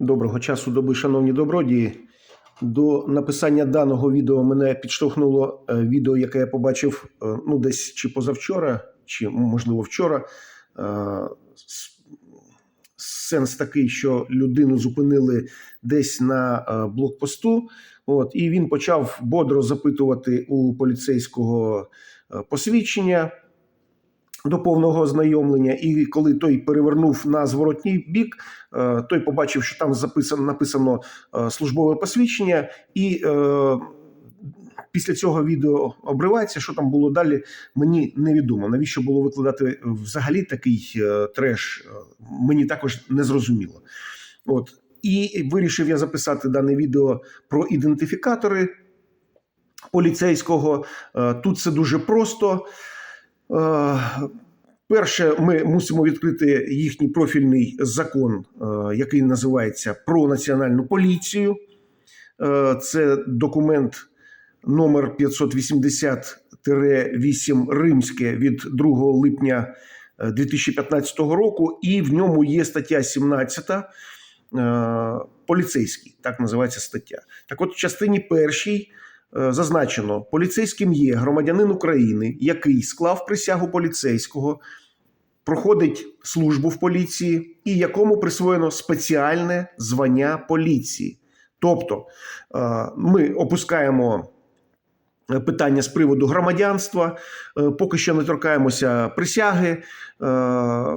Доброго часу доби, шановні добродії. До написання даного відео мене підштовхнуло е, відео, яке я побачив е, ну, десь чи позавчора, чи можливо вчора. Е, Сенс такий, що людину зупинили десь на блокпосту, от, і він почав бодро запитувати у поліцейського посвідчення до повного ознайомлення. І коли той перевернув на зворотній бік, е, той побачив, що там записано написано е, службове посвідчення, і е, після цього відео обривається. Що там було далі, мені невідомо. Навіщо було викладати взагалі такий треш? Мені також не зрозуміло. От і вирішив я записати дане відео про ідентифікатори поліцейського. Тут це дуже просто. Е, Перше, ми мусимо відкрити їхній профільний закон, е, який називається про національну поліцію. Е, Це документ номер 580-8 Римське від 2 липня е, 2015 року, і в ньому є стаття 17 е, поліцейський, так називається стаття. Так от, в частині першій зазначено: поліцейським є громадянин України, який склав присягу поліцейського, проходить службу в поліції і якому присвоєно спеціальне звання поліції. Тобто е, ми опускаємо е, питання з приводу громадянства, е, поки що не торкаємося присяги. е,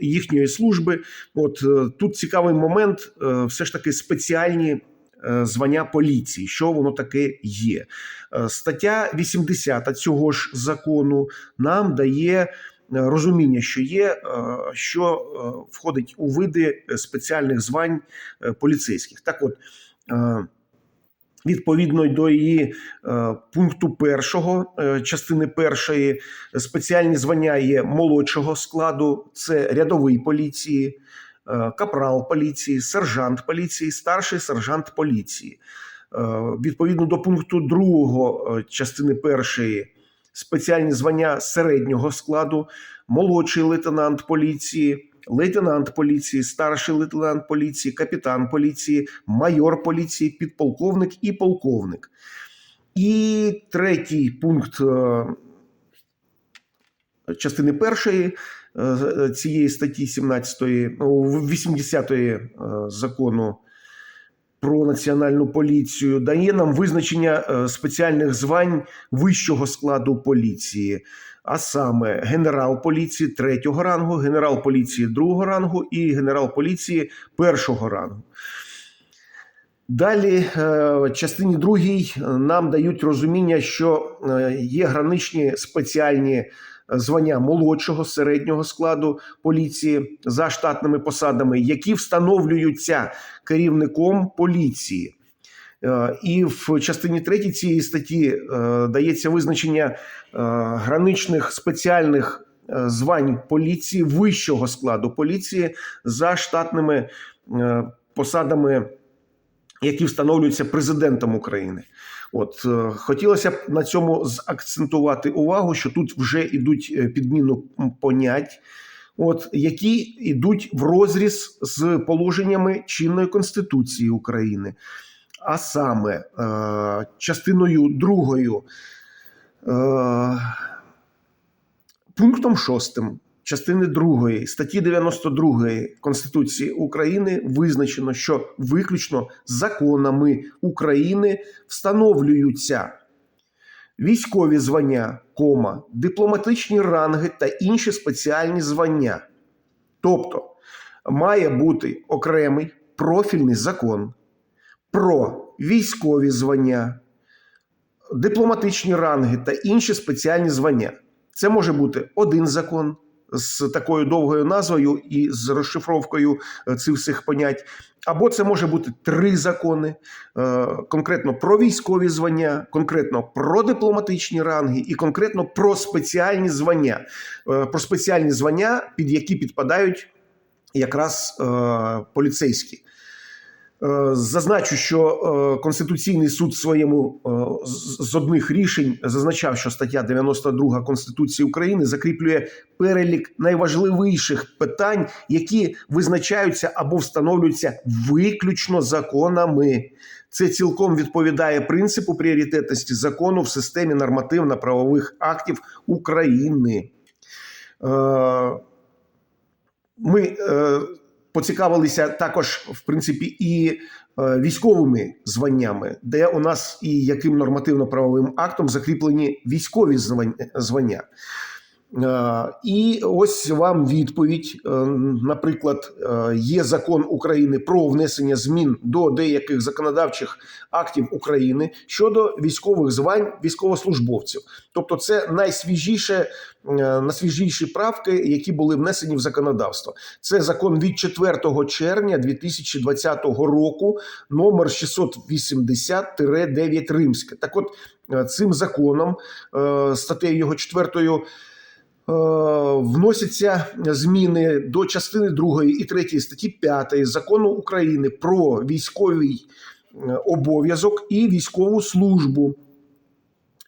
Їхньої служби, от е, тут цікавий момент, е, все ж таки спеціальні е, звання поліції, що воно таке є. Е, Стаття 80 цього ж закону нам дає е, розуміння, що є, е, що е, входить у види спеціальних звань е, поліцейських. Так от, е, відповідно до її е, пункту першого, е, частини першої, спеціальні звання є молодшого складу, це рядовий поліції, е, капрал поліції, сержант поліції, старший сержант поліції. Е, Відповідно до пункту другого е, частини першої спеціальні звання середнього складу, молодший лейтенант поліції, лейтенант поліції, старший лейтенант поліції, капітан поліції, майор поліції, підполковник і полковник. І третій пункт е, частини першої е, цієї статті 17, ну, 80 е, закону про національну поліцію дає нам визначення е, спеціальних звань вищого складу поліції, а саме генерал поліції третього рангу, генерал поліції другого рангу і генерал поліції першого рангу. Далі, е, в частині другій, е, нам дають розуміння, що е, є граничні спеціальні е, звання молодшого середнього складу поліції за штатними посадами, які встановлюються керівником поліції. Е, І в частині 3 цієї статті е, дається визначення е, граничних спеціальних звань поліції вищого складу поліції за штатними посадами, які встановлюються президентом України. От е, хотілося б на цьому заакцентувати увагу, що тут вже йдуть е, підміну понять, от які йдуть в розріз з положеннями чинної конституції України, а саме е, частиною другою. Е, Пунктом 6 частини 2 статті 92 Конституції України визначено, що виключно законами України встановлюються військові звання, кома, дипломатичні ранги та інші спеціальні звання. Тобто має бути окремий профільний закон про військові звання, дипломатичні ранги та інші спеціальні звання. Це може бути один закон з такою довгою назвою і з розшифровкою е, цих всіх понять, або це може бути три закони: е, конкретно про військові звання, конкретно про дипломатичні ранги і конкретно про спеціальні звання, Е, про спеціальні звання, під які підпадають якраз поліцейські. Е, Зазначу, що е, Конституційний суд в своєму е, з- одних рішень зазначав, що стаття 92 Конституції України закріплює перелік найважливіших питань, які визначаються або встановлюються виключно законами. Це цілком відповідає принципу пріоритетності закону в системі нормативно-правових актів України. Ми поцікавилися також, в принципі, і е, військовими званнями, де у нас і яким нормативно-правовим актом закріплені військові звання. Е, І ось вам відповідь. Е, Наприклад, е, є закон України про внесення змін до деяких законодавчих актів України щодо військових звань військовослужбовців. Тобто, це найсвіжіше, найсвіжіші правки, які були внесені в законодавство. Це закон від 4 червня 2020 року, номер 680-9 Римське. Так, от цим законом, статтею його 4 Е, вносяться зміни до частини 2 і 3 статті 5 закону України про військовий е, обов'язок і військову службу.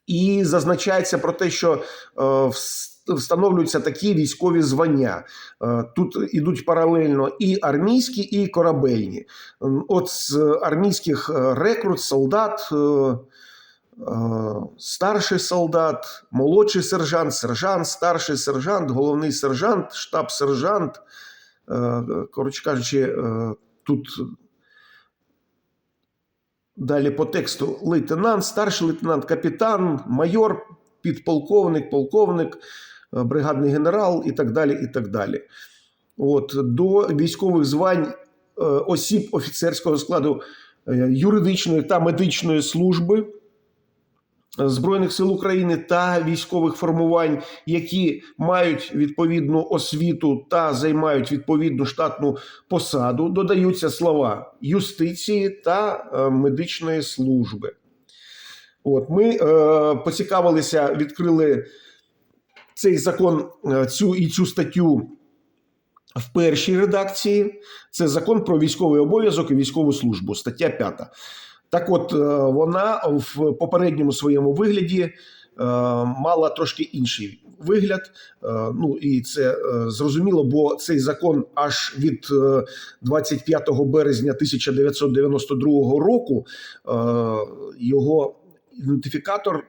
І зазначається про те, що е, встановлюються такі військові звання. Е, Тут ідуть паралельно і армійські, і корабельні. От з армійських е, рекрут, солдат, е, е, старший солдат, молодший сержант, сержант, старший сержант, головний сержант, штаб-сержант. Е, Коротше кажучи, е, тут далі по тексту лейтенант, старший лейтенант, капітан, майор, підполковник, полковник, е, бригадний генерал і так далі. і так далі. От, до військових звань осіб офіцерського складу юридичної та медичної служби Збройних сил України та військових формувань, які мають відповідну освіту та займають відповідну штатну посаду, додаються слова юстиції та е, медичної служби. От ми е, поцікавилися, відкрили цей закон, е, цю і цю статтю в першій редакції. Це закон про військовий обов'язок і військову службу, стаття 5. Так от, е, вона в попередньому своєму вигляді е, мала трошки інший вигляд. Е, Ну і це зрозуміло, бо цей закон аж від е, 25 березня 1992 року його ідентифікатор.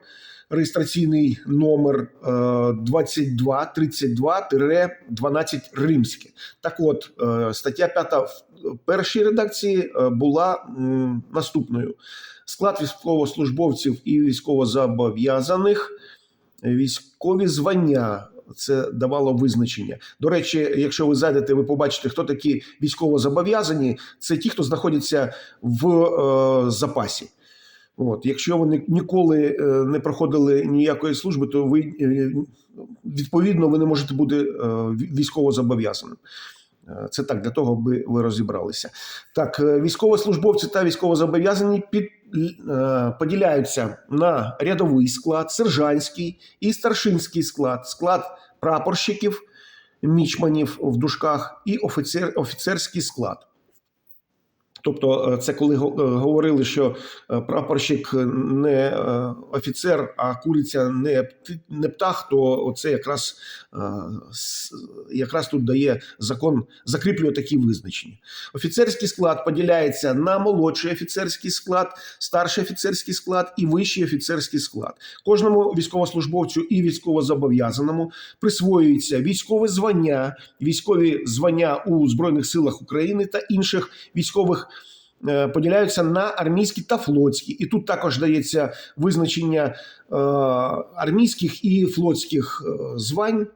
Реєстраційний номер е, 2232-12 римське. Так от, е, стаття 5 в першій редакції е, була наступною: склад військовослужбовців і військовозобов'язаних, е, військові звання. Це давало визначення. До речі, якщо ви зайдете, ви побачите, хто такі військовозобов'язані. Це ті, хто знаходяться в е, запасі. От, якщо ви ні- ніколи е, не проходили ніякої служби, то ви е, відповідно ви не можете бути е, ві- військовозобов'язаним. Е, Це так для того, аби ви розібралися. Так, військовослужбовці та військовозобов'язані під, поділяються на рядовий склад, сержантський і старшинський склад, склад прапорщиків, мічманів в дужках і офіцер, офіцерський склад. Тобто, е, це коли е, говорили, що е, прапорщик не офіцер, а куриця не не птах, то це якраз, якраз тут дає закон, закріплює такі визначення. Офіцерський склад поділяється на молодший офіцерський склад, старший офіцерський склад і вищий офіцерський склад. Кожному військовослужбовцю і військовозобов'язаному присвоюється військове звання, військові звання у Збройних силах України та інших військових. Е, Поділяються на армійські та флотські, і тут також дається визначення е, армійських і флотських е, звань.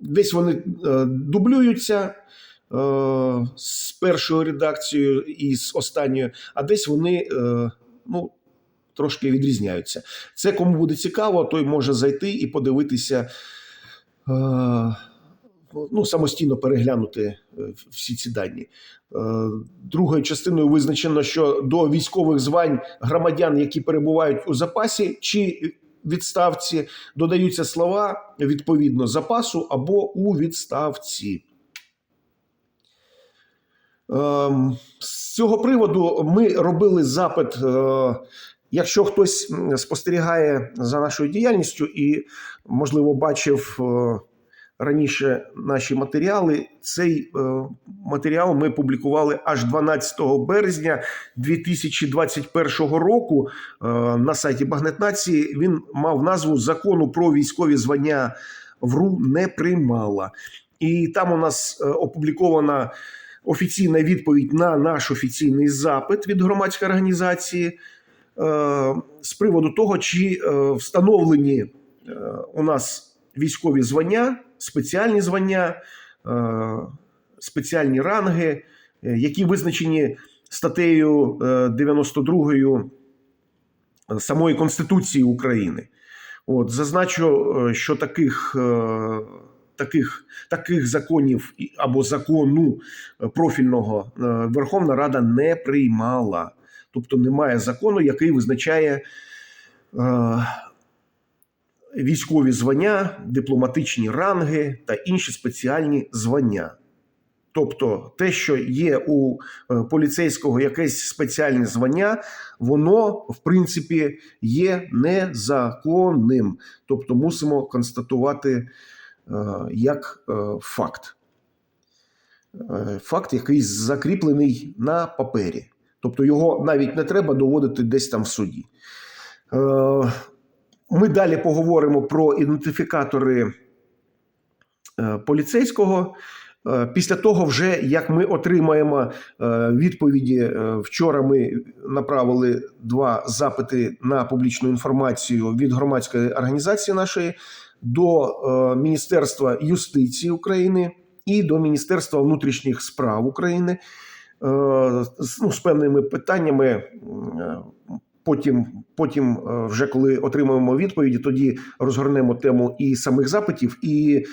Десь вони дублюються з першою редакцією і з останньою, а десь вони ну, трошки відрізняються. Це кому буде цікаво, той може зайти і подивитися, ну, самостійно переглянути е, всі ці дані. Е, Другою частиною визначено, що до військових звань громадян, які перебувають у запасі чи відставці, додаються слова відповідно запасу або у відставці. Ем, с- цього приводу ми робили запит. е, Якщо хтось спостерігає за нашою діяльністю і, можливо, бачив раніше наші матеріали, цей е, матеріал ми публікували аж 12 березня 2021 року е, на сайті Багнет Нації. Він мав назву Закону про військові звання ВРУ не приймала. І там у нас е, опублікована офіційна відповідь на наш офіційний запит від громадської організації з приводу того, чи встановлені у нас військові звання, спеціальні звання, е, спеціальні ранги, е, які визначені статтею е, 92 самої Конституції України. От, зазначу, е, що таких, е, таких, таких законів або закону е, профільного е, Верховна Рада не приймала. Тобто немає закону, який визначає е, військові звання, дипломатичні ранги та інші спеціальні звання. Тобто, те, що є у е, поліцейського якесь спеціальне звання, воно в принципі є незаконним. Тобто, мусимо констатувати е, як е, факт. Факт, який закріплений на папері. Тобто його навіть не треба доводити десь там в суді. Ми далі поговоримо про ідентифікатори е, поліцейського. Е, Після того, вже як ми отримаємо е, відповіді, вчора ми направили два запити на публічну інформацію від громадської організації нашої до Міністерства юстиції України і до Міністерства внутрішніх справ України ну, з певними питаннями. Потім, потім, е, вже коли отримаємо відповіді, тоді розгорнемо тему і самих запитів, і е,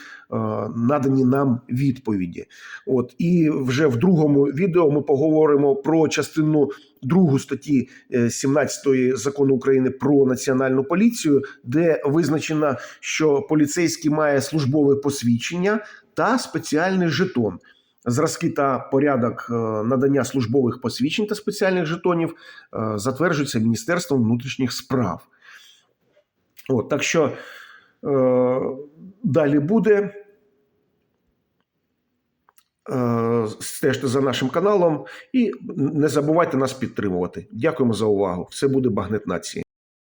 надані нам відповіді. От і вже в другому відео ми поговоримо про частину другу статті е, 17 закону України про національну поліцію, де визначено, що поліцейський має службове посвідчення та спеціальний жетон. Зразки та порядок е, надання службових посвідчень та спеціальних жетонів е, затверджуються Міністерством внутрішніх справ. От, так що е, далі буде. Стежте за нашим каналом і не забувайте нас підтримувати. Дякуємо за увагу. Все буде Багнет Нації.